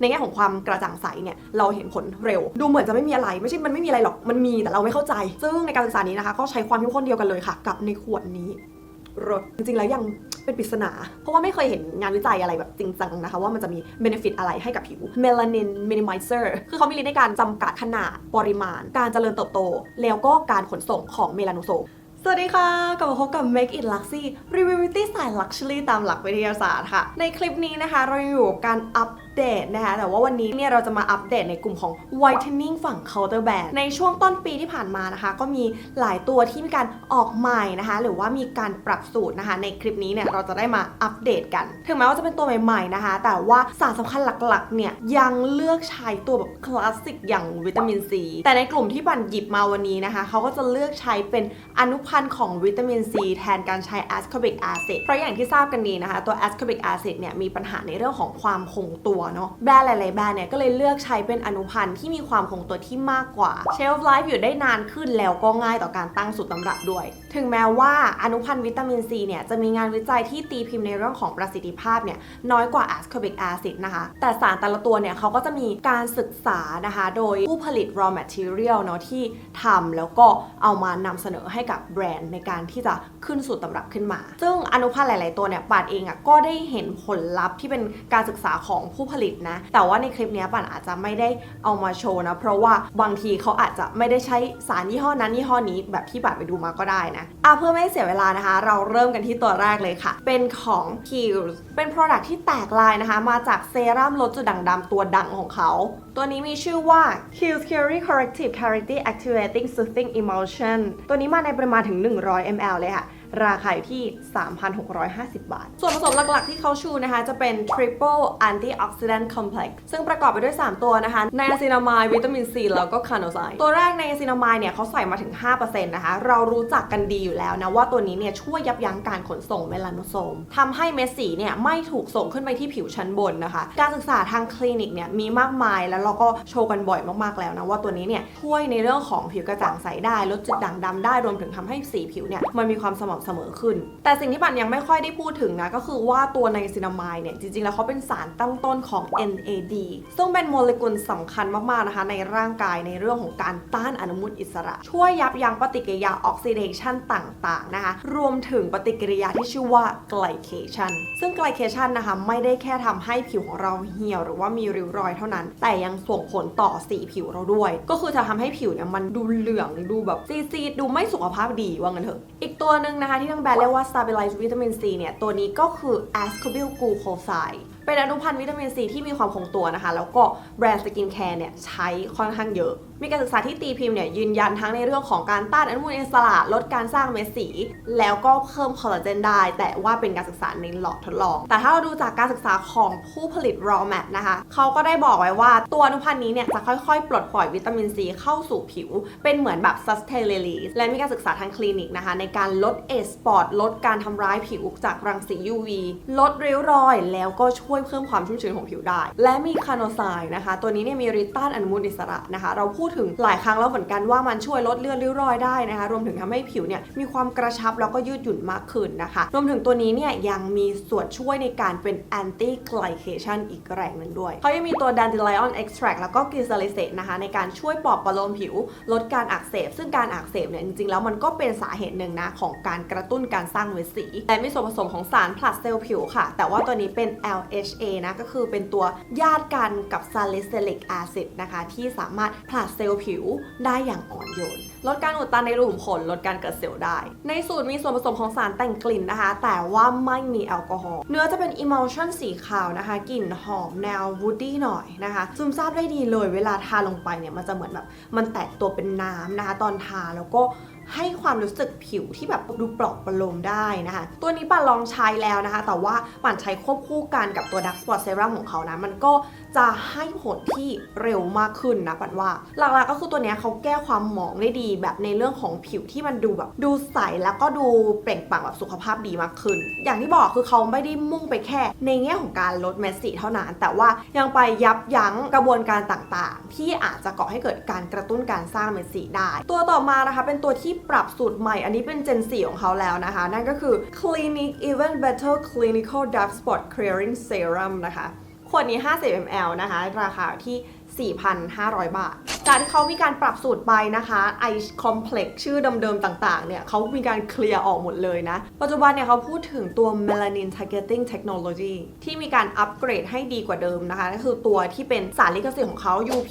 ในแง่ของความกระจ่างใสเนี่ยเราเห็นผลเร็ว ดูเหมือนจะไม่มีอะไร ไม่ใช่มันไม่มีอะไรหรอกมันมีแต่เราไม่เข้าใจ ซึ่งในการศึกษานี้นะคะ ก็ใช้ความเข้มข้นเดียวกันเลยค่ะ กับในขวดนี้รสจริงๆแล้วยังเป็นปริศนา เพราะว่าไม่เคยเห็นงานวิจัยอะไรแบบจริงจังนะคะ ว่ามันจะมีเบนฟิตอะไรให้กับผิว Melanin Minimizer คือเขามีฤทธิ์ในการจำกัดขนาดปริมาณ การเจริญเติบโต แล้วก็การขนส่งของเมลานโซมสวัสดีค่ะ กลับมาพบกับ Make It Luxy รีวิว beauty สาย Luxury ตามหลักวิทยาศาสตร์ค่ะ ในคลิปนี้นะคะ เราอยู่กับการอัป เดตนะคะแต่ว่าวันนี้เนี่ยเราจะมาอัปเดตในกลุ่มของ Whitening ฝั่ง Counter Band ในช่วงต้นปีที่ผ่านมานะคะ ก็มีหลายตัวที่มีการออกใหม่นะคะ หรือว่ามีการปรับสูตรนะคะ ในคลิปนี้เนี่ยเราจะได้มาอัปเดตกัน ถึงแม้ว่าจะเป็นตัวใหม่ๆนะคะ แต่ว่าสารสำคัญหลักๆเนี่ยยังเลือกใช้ตัวแบบคลาสสิกอย่างวิตามินซีแต่ในกลุ่มที่บันหยิบมาวันนี้นะคะเขาก็จะเลือกใช้เป็นอนุพันธ์ของวิตามินซีแทนการใช้ ascorbic acid เพราะอย่างที่ทราบกันดีนะคะ ตัว ascorbic acid เนี่ยมีปัญหาในเรื่องของความคงตัวเนาะแบรนด์หลายๆแบรนด์เนี่ยก็เลยเลือกใช้เป็นอนุพันธ์ที่มีความคงตัวที่มากกว่า shelf life อยู่ได้นานขึ้นแล้วก็ง่ายต่อการตั้งสูตรตำรับด้วย ถึงแม้ว่าอนุพันธ์วิตามินซีเนี่ยจะมีงานวิจัยที่ตีพิมพ์ในเรื่องของประสิทธิภาพเนี่ยน้อยกว่า ascorbic acid นะคะแต่สารแต่ละตัวเนี่ยเขาก็จะมีการศึกษานะคะ โดยผู้ผลิต raw material เนาะที่ทำแล้วก็เอามานำเสนอให้กับแบรนด์ในการที่จะขึ้นสูตรตำรับขึ้นมา ซึ่งอนุพันธ์หลาย ๆ ตัวเนี่ยปานเองอะ่ะก็ได้เห็นผลลัพธ์ที่เป็นการศึกษาของผู้ผลิตนะ แต่ว่าในคลิปนี้ยปานอาจจะไม่ได้เอามาโชว์นะ เพราะว่าบางทีเขาอาจจะไม่ได้ใช้สารยี่ห้อนั้นยี่ห้อนี้แบบที่ปานไปดูมาก็ได้นะอะเพื่อไม่ให้เสียเวลานะคะ เราเริ่มกันที่ตัวแรกเลยค่ะ เป็นของ k i e l s เป็น Product ที่แตกลายนะคะ มาจากเซรั่มลดจุดด่างดำตัวดังของเขา ตัวนี้มีชื่อว่า k i e l s Curie Corrective Clarity Activating Soothing Emulsion ตัวนี้มาในปริมาณถึง 100 ml เลยค่ะ ราคาอยู่ที่ 3,650 บาท ส่วนผสมหลักๆ ที่เขาชูนะคะ จะเป็น Triple Antioxidant Complex ซึ่งประกอบไปด้วย 3 ตัวนะคะไนอาซินามายวิตามินซีแล้วก็คาโนไซด์ตัวแรกไนอาซินามายเนี่ยเขาใส่มาถึง 5%นะคะ เรารู้จักกันดีอยู่แล้วนะว่าตัวนี้เนี่ยช่วยยับยั้งการขนส่งเมลานโซมทำให้เม็ดสีเนี่ยไม่ถูกส่งขึ้นไปที่ผิวชั้นบนนะคะ การศึกษาทางคลินิกเนี่ยมีมากมายแล้วเราก็โชว์กันบ่อยมากๆแล้วนะว่าตัวนี้เนี่ยช่วยในเรื่องของผิวกระจ่างใสได้ลดจุดด่างดำได้รวมถึงทำให้สีผิวเนี่ยมันมีความสม่ำเสมอขึ้น แต่สิ่งที่ปันยังไม่ค่อยได้พูดถึงนะ ก็คือว่าตัวไนซินามายเนี่ย จริง ๆ แล้วเขาเป็นสารตั้งต้นของ NAD ซึ่งเป็นโมเลกุลสำคัญมากๆนะคะในร่างกายในเรื่องของการต้านอนุมูลอิสระ ช่วยยับยั้งปฏิกิริยาออกซิเดชันต่างๆนะคะรวมถึงปฏิกิริยาที่ชื่อว่าไกลเคชันซึ่งไกลเคชันนะคะไม่ได้แค่ทำให้ผิวของเราเหี่ยว หรือว่ามีริ้วรอยเท่านั้น แต่ยังส่งผลต่อสีผิวเราด้วย ก็คือจะทำให้ผิวเนี่ยมันดูเหลืองดูแบบซีดๆดูไม่สุขภาพดีว่างั้นเถอะ อีกตัวหนึ่งนะคะคะที่ทางแบรนด์เรียกว่า stabilized vitamin C เนี่ย ตัวนี้ก็คือ ascorbyl glucoside เป็นอนุพันธ์วิตามินซีที่มีความคงตัวนะคะ แล้วก็แบรนด์สกินแคร์เนี่ยใช้ค่อนข้างเยอะ มีการศึกษาที่ตีพิมพ์เนี่ยยืนยันทั้งในเรื่องของการต้านอนุมูลอิสระลดการสร้างเม็ดสี แล้วก็เพิ่มคอลลาเจนได้ แต่ว่าเป็นการศึกษาในหลอดทดลอง แต่ถ้าเราดูจากการศึกษาของผู้ผลิต raw mat นะคะเขาก็ได้บอกไว้ว่าตัวอนุพันธ์นี้เนี่ยจะค่อยๆ ปลดปล่อยวิตามินซีเข้าสู่ผิว เป็นเหมือนแบบ sustain release และมีการศึกษาทางคลินิกนะคะ ในการลดเอสปอร์ตลดการทำร้ายผิวจากรังสี UV ลดริ้วรอย แล้วก็ช่วยเพิ่มความชุ่มชื้นของผิวได้ และมีคาโนไซด์นะคะ ตัวนี้เนี่ยมีฤทธิ์ต้านอนุมูลอิสระนะคะ เราพูดถึงหลายครั้งแล้วเหมือนกันว่ามันช่วยลดเลือนริ้วรอยได้นะคะ รวมถึงทำให้ผิวเนี่ยมีความกระชับแล้วก็ยืดหยุ่นมากขึ้นนะคะ รวมถึงตัวนี้เนี่ยยังมีส่วนช่วยในการเป็น anti glycation อีกแรงหนึ่งด้วยเขายังมีตัว dandelion extract แล้วก็ glycerate นะคะ ในการช่วยปลอบประโลมผิว ลดการอักเสบ ซึ่งการอักเสบเนี่ยจริงๆแล้วมันก็เป็นสาเหตุหนึ่งนะของการกระตุ้นการสร้างเม็ดสีและมีส่วนผสมของสารผลัดเซลล์ผิวค่ะ แต่ว่าตัวนี้เป็น LHA นะก็คือเป็นตัวญาติกันกับ salicylic acid นะคะ ที่สามารถผลัดเซลล์ผิวได้อย่างอ่อนโยน ลดการอุดตันในรูขุมขนลดการเกิดเซลล์ได้ ในสูตรมีส่วนผสมของสารแต่งกลิ่นนะคะ แต่ว่าไม่มีแอลกอฮอล์เนื้อจะเป็น emulsion สีขาวนะคะ กลิ่นหอมแนว woody หน่อยนะคะ ซึมซาบได้ดีเลยเวลาทาลงไปเนี่ยมันจะเหมือนแบบมันแตกตัวเป็นน้ำนะคะ ตอนทาแล้วก็ ให้ความรู้สึกผิวที่แบบดูปลอบประโลมได้นะคะ ตัวนี้ปั่นลองใช้แล้วนะคะ แต่ว่าปั่นใช้ควบคู่กันกับตัว Dark Spot Serum ของเขานะ มันก็จะให้ผลที่เร็วมากขึ้นนะปั่นว่า หลักๆก็คือตัวนี้เขาแก้ความหมองได้ดี แบบในเรื่องของผิวที่มันดูแบบดูใสแล้วก็ดูเปล่งปลั่งแบบสุขภาพดีมากขึ้น อย่างที่บอกคือเขาไม่ได้มุ่งไปแค่ ในแง่ของการลดเม็ดสีเท่านั้น แต่ว่ายังไปยับยั้งกระบวนการต่างๆ ที่อาจจะก่อให้เกิดการกระตุ้นการสร้างเม็ดสีได้ ตัวต่อมานะคะเป็นตัวที่ปรับสูตรใหม่ อันนี้เป็นเจน4ของเขาแล้วนะคะ นั่นก็คือ Clinic Even Better Clinical Dark Spot Clearing Serum นะคะ ขวดนี้ 50 ml นะคะ ราคาที่ 4,500 บาท จากที่เขามีการปรับสูตรไปนะคะ Ice Complex ชื่อเดิมๆต่างๆ เนี่ยเขามีการเคลียร์ออกหมดเลยนะ ปัจจุบันเนี่ยเขาพูดถึงตัว Melanin Targeting Technology ที่มีการอัปเกรดให้ดีกว่าเดิมนะคะ ก็คือตัวที่เป็นสารลิขสิทธิ์ของเขา UP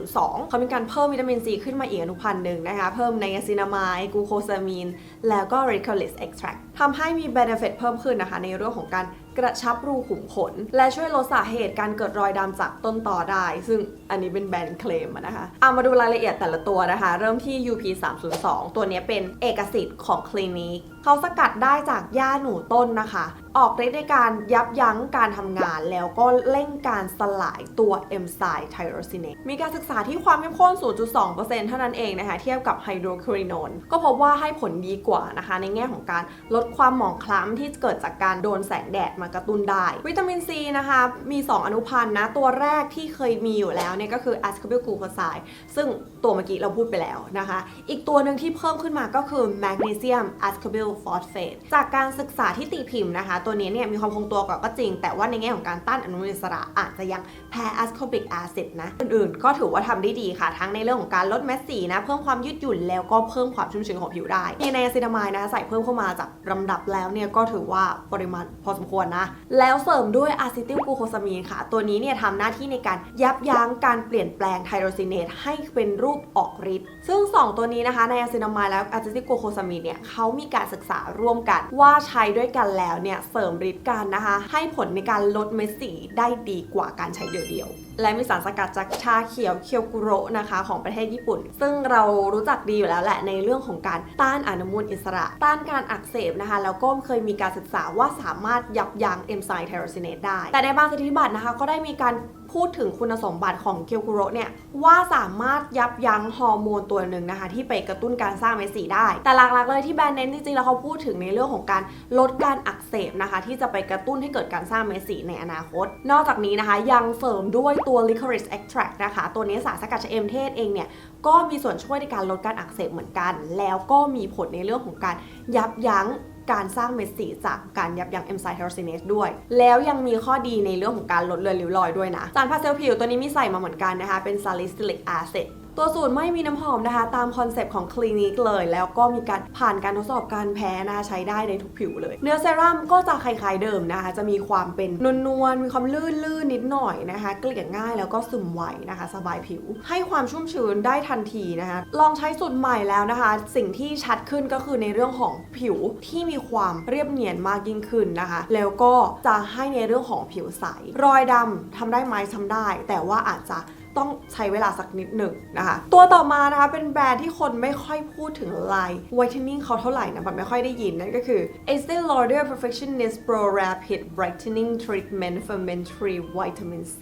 302เขามีการเพิ่มวิตามินซีขึ้นมาอีกอนุพันธ์หนึ่งนะคะ เพิ่มไนอาซินามายกูโคซามีน แล้วก็ r i c o l i s extract ทำให้มี benefit เพิ่มขึ้นนะคะ ในเรื่องของการ กระชับรูขุมขน และช่วยลดสาเหตุการเกิดรอยดำจากต้นต่อได้ ซึ่งอันนี้เป็นแบรนด์เคลมนะคะเอามาดูรายละเอียดแต่ละตัวนะคะ เริ่มที่ UP 302ตัวนี้เป็นเอกสิทธิ์ของคลินิก เขาสกัดได้จากหญ้าหนูต้นนะคะ ออกฤทธิ์ในการยับยั้งการทำงานแล้วก็เร่งการสลายตัวเอนไซม์ไทโรซินเนตมีการศึกษาที่ความเข้มข้น 0.2%เท่านั้นเองนะคะ เทียบกับไฮโดรควินอนก็พบว่าให้ผลดีกว่านะคะ ในแง่ของการลดความหมองคล้ำที่เกิดจากการโดนแสงแดดมากระตุ้นได้ วิตามินซีนะคะ มี 2 อนุพันธ์นะ ตัวแรกที่เคยมีอยู่แล้วเนี่ยก็คือ ascorbyl glucoside ซึ่งตัวเมื่อกี้เราพูดไปแล้วนะคะ อีกตัวหนึ่งที่เพิ่มขึ้นมาก็คือแมกนีเซียมแอสคาบิล magnesium ascorbyl phosphate จากการศึกษาที่ตีพิมพ์นะคะ ตัวนี้เนี่ยมีความคงตัวกว่าก็จริง แต่ว่าในแง่ของการต้านอนุมูลอิสระอาจจะยังแพ้ ascorbic acid นะอื่นๆ ก็ถือว่าทำได้ดีค่ะ ทั้งในเรื่องของการลดเม็ดสีนะ เพิ่มความยืดหยุ่นแล้วก็เพิ่มความชุ่มชื้นของผิวได้มีในอะซินามายนะคะใส่เพิ่มเข้ามาจากลำดับแล้วเนี่ยก็ถือว่าปริมาณพอสมควรนะ แล้วเสริมด้วยอะซิติลกูโคซามีนค่ะ ตัวนี้เนี่ยทำหน้าที่ในการยับยั้งการเปลี่ยนแปลงไทโรซินเนตให้เป็นรูปออกฤทธิ์ซึ่ง 2 ตัวนี้นะคะในอะซินามายและอะซิติลกูโคซามีนเนี่ยเขามีการศึกษาร่วมกัน ว่าใช้ด้วยกันแล้วเนี่ยเสริมฤทธิ์กันนะคะ ให้ผลในการลดเม็ดสีได้ดีกว่าการใช้เดี่ยวๆ และมีสารสกัดจากชาเขียวเคียวกุโระนะคะของประเทศญี่ปุ่น ซึ่งเรารู้จักดีอยู่แล้วแหละในเรื่องของการต้านอนุมูลอิสระ ต้านการอักเสบนะคะแล้วก็เคยมีการศึกษาว่าสามารถยับยั้งเอนไซม์ไทโรซินเนตได้ แต่ในบางสถิติบัตรนะคะก็ได้มีการพูดถึงคุณสมบัติของเคียวกุโระเนี่ยว่าสามารถยับยั้งฮอร์โมนตัวหนึ่งนะคะที่ไปกระตุ้นการสร้างเม็ดสีได้ แต่หลักๆเลยที่แบรนด์เน้นจริงๆแล้วเขาพูดถึงในเรื่องของการลดการอักเสบนะคะ ที่จะไปกระตุ้นให้เกิดการสร้างเม็ดสีในอนาคต นอกจากนี้นะคะยังเสริมด้วยตัว licorice extract นะคะ ตัวนี้สารสกัดชะเอมเทศเองเนี่ย ก็มีส่วนช่วยในการลดการอักเสบเหมือนกัน แล้วก็มีผลในเรื่องของการยับยั้งการสร้างเม็ดสีจากการยับยั้งเอนไซม์ไทโรซินเนสด้วย แล้วยังมีข้อดีในเรื่องของการลดเลือนริ้วรอยด้วยนะ สารพาเซลผิวตัวนี้มีใส่มาเหมือนกันนะคะ เป็นซาลิซิลิกแอซิด ตัวสูตรไม่มีน้ำหอมนะคะ ตามคอนเซปต์ของคลินิกเลย แล้วก็มีการผ่านการทดสอบการแพ้นะคะใช้ได้ในทุกผิวเลย เนื้อเซรั่มก็จะคล้ายๆเดิมนะคะ จะมีความเป็นนวลๆมีความลื่นๆนิดหน่อยนะคะ เกลี่ยง่ายแล้วก็ซึมไวนะคะ สบายผิว ให้ความชุ่มชื้นได้ทันทีนะคะ ลองใช้สูตรใหม่แล้วนะคะ สิ่งที่ชัดขึ้นก็คือในเรื่องของผิวที่มีความเรียบเนียนมากยิ่งขึ้นนะคะ แล้วก็จะให้ในเรื่องของผิวใส รอยดำทำได้ไหมทำได้ แต่ว่าอาจจะ ต้องใช้เวลาสักนิดหนึ่งนะคะ ตัวต่อมานะคะเป็นแบรนด์ที่คนไม่ค่อยพูดถึงไลน์ whitening เขาเท่าไหร่นะแบบไม่ค่อยได้ยินนั่นก็คือ Estee Lauder Perfectionist Pro Rapid Brightening Treatment Fermentary Vitamin C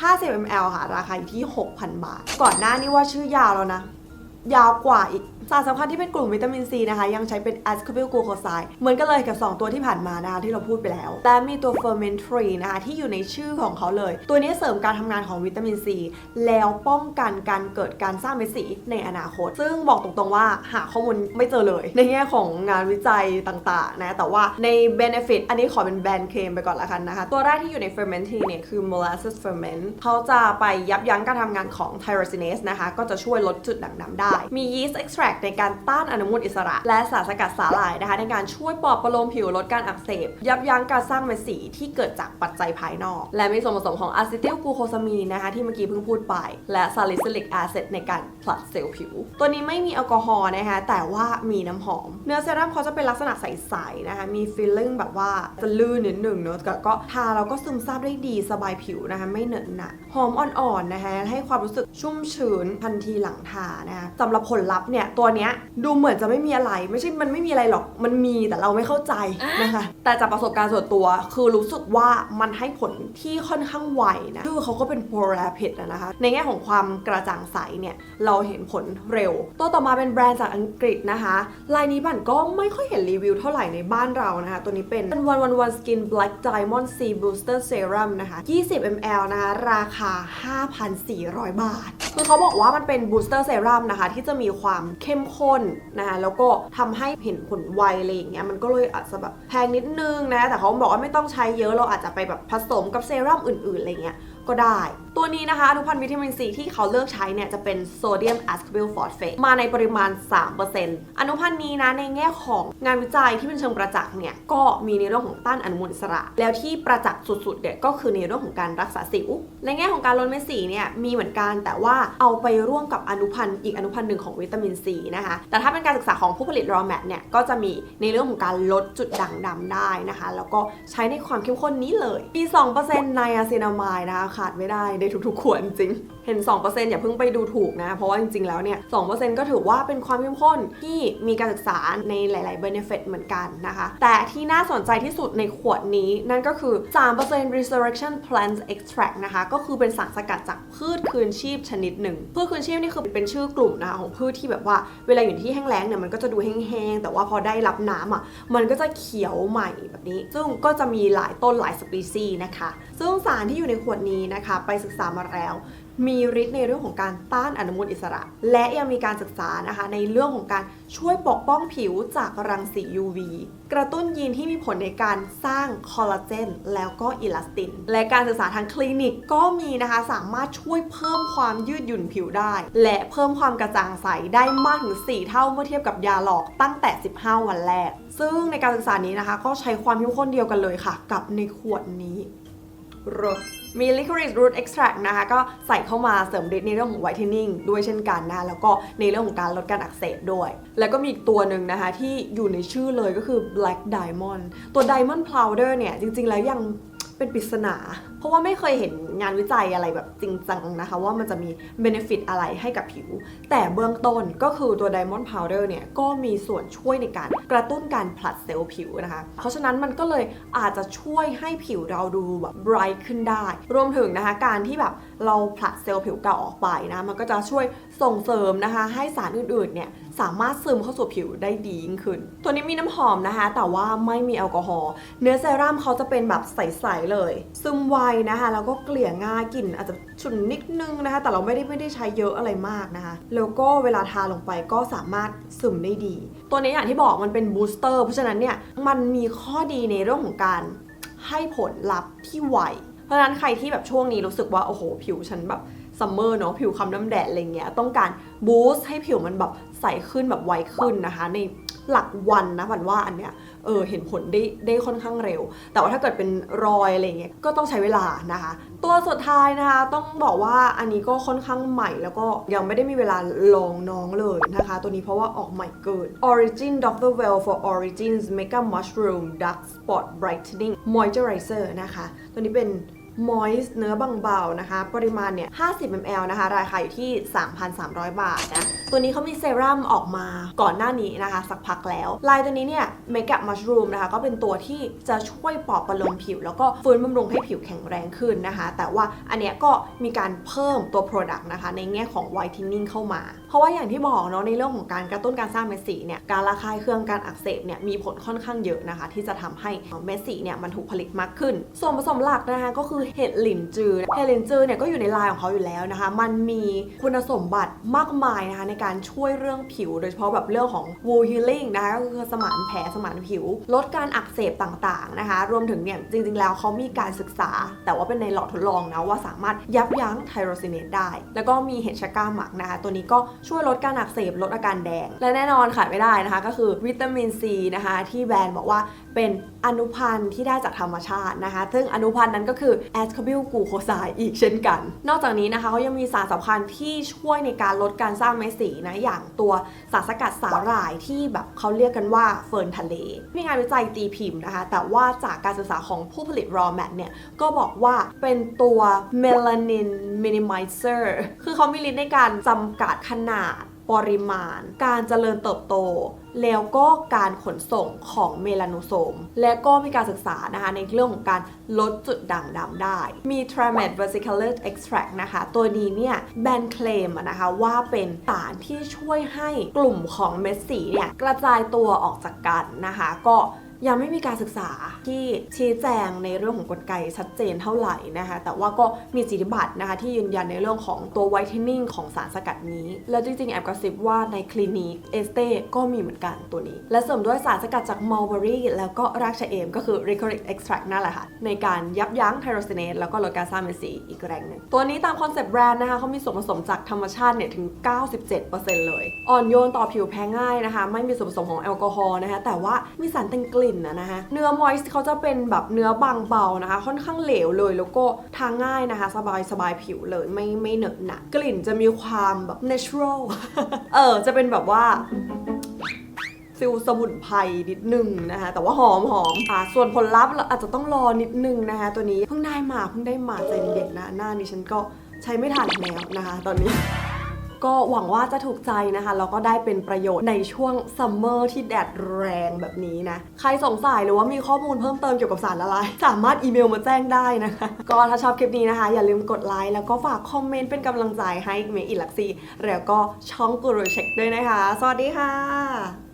50 ml ค่ะ ราคาอยู่ที่ 6,000 บาท ก่อนหน้านี้ว่าชื่อยาวแล้วนะ ยาวกว่าอีก สารสำคัญที่เป็นกลุ่มวิตามินซีนะคะ ยังใช้เป็น ascorbyl glucoside เหมือนกันเลยกับ 2 ตัวที่ผ่านมานะคะที่เราพูดไปแล้ว แต่มีตัว fermentary นะคะที่อยู่ในชื่อของเขาเลย ตัวนี้เสริมการทำงานของวิตามินซีแล้วป้องกันการเกิดการสร้างเม็ดสีในอนาคต ซึ่งบอกตรงๆว่าหาข้อมูลไม่เจอเลย ในแง่ของงานวิจัยต่างๆนะแต่ว่าใน benefit อันนี้ขอเป็นแบรนด์เคมไปก่อนละกันนะคะ ตัวแรกที่อยู่ใน fermenting เนี่ยคือ molasses ferment เขาจะไปยับยั้งการทำงานของ tyrosinase นะคะ ก็จะช่วยลดจุดด่างดำได้ มี yeast extract ในการต้านอนุมูลอิสระ และสารสกัดสาหร่ายนะคะ ในการช่วยปลอบประโลมผิวลดการอักเสบ ยับยั้งการสร้างเม็ดสีที่เกิดจากปัจจัยภายนอก และมีส่วนผสมของอะซิติลกูโคซามีนนะคะ ที่เมื่อกี้เพิ่งพูดไป และซาลิซิลิกแอซิดในการผลัดเซลล์ผิว ตัวนี้ไม่มีแอลกอฮอล์นะคะแต่ว่ามีน้ำหอม เนื้อเซรั่มเขาจะเป็นลักษณะใสๆนะคะมีฟีลลิ่งแบบว่าจะลื่นนิดหนึ่งเนอะแต่ก็ทาแล้วก็ซึมซาบได้ดีสบายผิวนะคะไม่เหนอะหนะหอมอ่อนๆนะคะให้ความรู้สึกชุ่มชื้นทันทีหลังทานะคะสำหรับผลลัพธ์เนี่ยตัวเนี้ยดูเหมือนจะไม่มีอะไร ไม่ใช่มันไม่มีอะไรหรอกมันมีแต่เราไม่เข้าใจนะคะแต่จากประสบการณ์ส่วนตัวคือรู้สึกว่ามันให้ผลที่ค่อนข้างไวนะคือเขาก็เป็น pro rapid อะนะคะในแง่ของความกระจ่างใสเนี่ยเราเห็นผลเร็ว ตัวต่อมาเป็นแบรนด์จากอังกฤษนะคะลายนี้บันก็ไม่ค่อยเห็นรีวิวเท่าไหร่ในบ้านเรานะคะตัวนี้เป็น one one one skin black diamond c booster serum นะคะ 20 ml นะคะราคา 5,400 บาท คือเขาบอกว่ามันเป็นบูสเตอร์เซรั่มนะคะ ที่จะมีความเข้มข้นนะคะแล้วก็ทำให้เห็นผลไวอะไรอย่างเงี้ยมันก็เลยอาจจะแบบแพงนิดนึงนะ แต่เขาบอกว่าไม่ต้องใช้เยอะเราอาจจะไปแบบผสมกับเซรั่มอื่นๆอะไรเงี้ย ก็ได้ ตัวนี้นะคะอนุพันธ์วิตามินซีที่เขาเลือกใช้เนี่ย จะเป็นโซเดียมแอสคอบิลฟอสเฟตมาในปริมาณ 3%อนุพันธ์นี้นะในแง่ของงานวิจัยที่เป็นเชิงประจักษ์เนี่ย ก็มีในเรื่องของต้านอนุมูลอิสระ แล้วที่ประจักษ์สุดๆเนี่ยก็คือในเรื่องของการรักษาสิว ในแง่ของการลดเม็ดสีเนี่ยมีเหมือนกันแต่ว่าเอาไปร่วมกับอนุพันธ์อีกอนุพันธ์หนึ่งของวิตามินซีนะคะแต่ถ้าเป็นการศึกษาของผู้ผลิตรอแมทเนี่ยก็จะมีในเรื่องของการลดจุดด่างดำได้นะคะ แล้วก็ใช้ในความเข้มข้นนี้เลยมี2%ไนอาซินามายนะคะขาดไม่ได้ในทุกๆขวดจริง เห็น 2%อย่าเพิ่งไปดูถูกนะ เพราะว่าจริงๆ แล้วเนี่ย2%ก็ถือว่าเป็นความเข้มข้นที่มีการศึกษาในหลาย ๆ benefit เหมือนกันนะคะ แต่ที่น่าสนใจที่สุดในขวดนี้นั่นก็คือ 3% resurrection plant extract นะคะ ก็คือเป็นสารสกัดจากพืชคืนชีพชนิดหนึ่งพืชคืนชีพนี่คือเป็นชื่อกลุ่มนะคะของพืชที่แบบว่าเวลาอยู่ที่แห้งแล้งเนี่ยมันก็จะดูแห้งๆ แต่ว่าพอได้รับน้ำอะมันก็จะเขียวใหม่แบบนี้ ซึ่งก็จะมีหลายต้นหลายสปีซีส์นะคะ ซึ่งสารที่อยู่ในขวดนี้นะคะ ไปศึกษามาแล้ว มีฤทธิ์ในเรื่องของการต้านอนุมูลอิสระ และยังมีการศึกษานะคะ ในเรื่องของการช่วยปกป้องผิวจากรังสี UV กระตุ้นยีนที่มีผลในการสร้างคอลลาเจนแล้วก็อิลาสติน และการศึกษาทางคลินิกก็มีนะคะ สามารถช่วยเพิ่มความยืดหยุ่นผิวได้ และเพิ่มความกระจ่างใสได้มากถึง 4 เท่าเมื่อเทียบกับยาหลอกตั้งแต่ 15 วันแรก ซึ่งในการศึกษานี้นะคะ ก็ใช้ความเข้มข้นเดียวกันเลยค่ะ กับในขวดนี้รส มี licorice root extract นะคะ ก็ใส่เข้ามาเสริมฤทธิ์ในเรื่องของ whitening ด้วยเช่นกันนะคะ แล้วก็ในเรื่องของการลดการอักเสบด้วย แล้วก็มีอีกตัวหนึ่งนะคะ ที่อยู่ในชื่อเลยก็คือ black diamond ตัว diamond powder เนี่ย จริงๆ แล้วยังเป็นปริศนา เพราะว่าไม่เคยเห็น งานวิจัยอะไรแบบจริงจังนะคะ ว่ามันจะมี benefit อะไรให้กับผิว แต่เบื้องต้นก็คือตัว diamond powder เนี่ย ก็มีส่วนช่วยในการกระตุ้นการผลัดเซลล์ผิวนะคะ เพราะฉะนั้นมันก็เลยอาจจะช่วยให้ผิวเราดูแบบ bright ขึ้นได้ รวมถึงนะคะ การที่แบบเราผลัดเซลล์ผิวเก่าออกไปนะ มันก็จะช่วยส่งเสริมนะคะ ให้สารอื่นๆเนี่ย สามารถซึมเข้าสู่ผิวได้ดียิ่งขึ้น ตัวนี้มีน้ำหอมนะคะ แต่ว่าไม่มีแอลกอฮอล์เนื้อเซรั่มเขาจะเป็นแบบใสๆเลย ซึมไวนะคะแล้วก็เกลี่ยง่ายกลิ่นอาจจะฉุนนิดนึงนะคะ แต่เราไม่ได้ไม่ได้ใช้เยอะอะไรมากนะคะ แล้วก็เวลาทาลงไปก็สามารถซึมได้ดี ตัวนี้อย่างที่บอกมันเป็นบูสเตอร์เพราะฉะนั้นเนี่ยมันมีข้อดีในเรื่องของการให้ผลลัพธ์ที่ไว เพราะฉะนั้นใครที่แบบช่วงนี้รู้สึกว่า โอ้โห ผิวฉันแบบซัมเมอร์เนาะผิวคำน้ำแดดอะไรเงี้ยต้องการบูสต์ให้ผิวมันแบบใสขึ้นแบบไวขึ้นนะคะ ในหลักวันนะผันว่าอันเนี้ยเออเห็นผลได้ได้ค่อนข้างเร็ว แต่ว่าถ้าเกิดเป็นรอยอะไรเงี้ยก็ต้องใช้เวลานะคะ ตัวสุดท้ายนะคะต้องบอกว่าอันนี้ก็ค่อนข้างใหม่แล้วก็ยังไม่ได้มีเวลาลองน้องเลยนะคะ ตัวนี้เพราะว่าออกใหม่เกิน Origin Dr. Well for Origins Mega Mushroom Dark Spot Brightening Moisturizer นะคะ ตัวนี้เป็น moist เนื้อบางเบานะคะ ปริมาณเนี่ย 50 ml นะคะ ราคาอยู่ที่ 3,300 บาทนะ ตัวนี้เขามีเซรั่มออกมาก่อนหน้านี้นะคะ สักพักแล้ว ลายตัวนี้เนี่ย Makeup Mushroom นะคะ ก็เป็นตัวที่จะช่วยปลอบประโลมผิว แล้วก็ฟื้นบำรุงให้ผิวแข็งแรงขึ้นนะคะ แต่ว่าอันเนี้ยก็มีการเพิ่มตัว Product นะคะ ในแง่ของ whitening เข้ามาเพราะว่าอย่างที่บอกเนาะในเรื่องของการกระตุ้นการสร้างเม็ดสีเนี่ยการระคายเคืองการอักเสบเนี่ยมีผลค่อนข้างเยอะนะคะ ที่จะทำให้เม็ดสีเนี่ยมันถูกผลิตมากขึ้น ส่วนผสมหลักนะคะก็คือเห็ดหลินจือเห็ดหลินจือเนี่ยก็อยู่ในลายของเขาอยู่แล้วนะคะ มันมีคุณสมบัติมากมายนะคะในการช่วยเรื่องผิว โดยเฉพาะแบบเรื่องของ wound healing นะคะก็คือสมานแผลสมานผิว ลดการอักเสบต่างๆนะคะ รวมถึงเนี่ยจริงๆ แล้วเขามีการศึกษา แต่ว่าเป็นในหลอดทดลองนะว่าสามารถยับยั้งไทโรซินเนตได้ แล้วก็มีเห็ดชะก้าหมักนะคะตัวนี้ก็ช่วยลดการอักเสบลดอาการแดง และแน่นอนขาดไม่ได้นะคะ ก็คือวิตามินซีนะคะ ที่แบรนด์บอกว่า เป็นอนุพันธ์ที่ได้จากธรรมชาตินะคะ ซึ่งอนุพันธ์นั้นก็คือแอสคาบิลกูโคไซอีกเช่นกัน นอกจากนี้นะคะเขายังมีสารสำคัญที่ช่วยในการลดการสร้างเม็ดสีนะ อย่างตัวสารสกัดสาหร่ายที่แบบเขาเรียกกันว่าเฟิร์นทะเล มีงานวิจัยตีพิมพ์นะคะ แต่ว่าจากการศึกษาของผู้ผลิต raw mat เนี่ย ก็บอกว่าเป็นตัว melanin minimizer คือเขามีฤทธิ์ในการจำกัดขนาด ปริมาณ การเจริญเติบโต แล้วก็การขนส่งของเมลาโนโซม และก็มีการศึกษานะคะในเรื่องของการลดจุดด่างดำได้ มี t r a m a t vesicular extract นะคะ ตัวนี้เนี่ยแบนเคลมนะคะว่าเป็นสารที่ช่วยให้กลุ่มของเม็ดสีเนี่ยกระจายตัวออกจากกันนะคะ ก็ ยังไม่มีการศึกษาที่ชี้แจงในเรื่องของกลไกชัดเจนเท่าไหร่นะคะ แต่ว่าก็มีจิตบัตรนะคะที่ยืนยันในเรื่องของตัวไวท์เทนนิ่งของสารสกัดนี้ แล้วจริงๆ แอบกระซิบว่าในคลินิกเอสเต้ก็มีเหมือนกันตัวนี้ และเสริมด้วยสารสกัดจากมัลเบอรี่แล้วก็รากชะเอมก็คือ r i c o r i c extract นั่นแหละค่ะ ในการยับยั้งไทโรซินเนสแล้วก็ลดการสร้างเม็ดสีอีกแรงหนึ่งตัวนี้ตามคอนเซปต์แบรนด์นะคะเขามีส่วนผสมจากธรรมชาติเนี่ยถึง 97%เลย อ่อนโยนต่อผิวแพ้ง่ายนะคะ ไม่มีส่วนผสมของแอลกอฮอล์นะคะแต่ว่ามีสารแต่งกลิ่นนะนะคะเนื้อมอยส์เขาจะเป็นแบบเนื้อบางเบานะคะ ค่อนข้างเหลวเลยแล้วก็ทาง่ายนะคะ สบายสบายผิวเลยไม่ไม่เหนอะหนะกลิ่นจะมีความแบบ natural เออจะเป็นแบบว่าฟิลสมุนไพรนิดนึงนะคะ แต่ว่าหอมหอมอ่าส่วนผลลัพธ์เราอาจจะต้องรอนิดนึงนะคะ ตัวนี้เพิ่งได้มาเพิ่งได้มาใจเย็นๆนะ หน้านี้ฉันก็ใช้ไม่ทันแล้วนะคะ ตอนนี้ ก็หวังว่าจะถูกใจนะคะแล้วก็ได้เป็นประโยชน์ในช่วงซัมเมอร์ที่แดดแรงแบบนี้นะ ใครสงสัยหรือว่ามีข้อมูลเพิ่มเติมเกี่ยวกับสารละลายสามารถอีเมลมาแจ้งได้นะคะ ก็ถ้าชอบคลิปนี้นะคะ อย่าลืมกดไลค์แล้วก็ฝากคอมเมนต์เป็นกำลังใจให้เมย์อิลักซีแล้วก็ช่องกูรูเช็คด้วยนะคะ สวัสดีค่ะ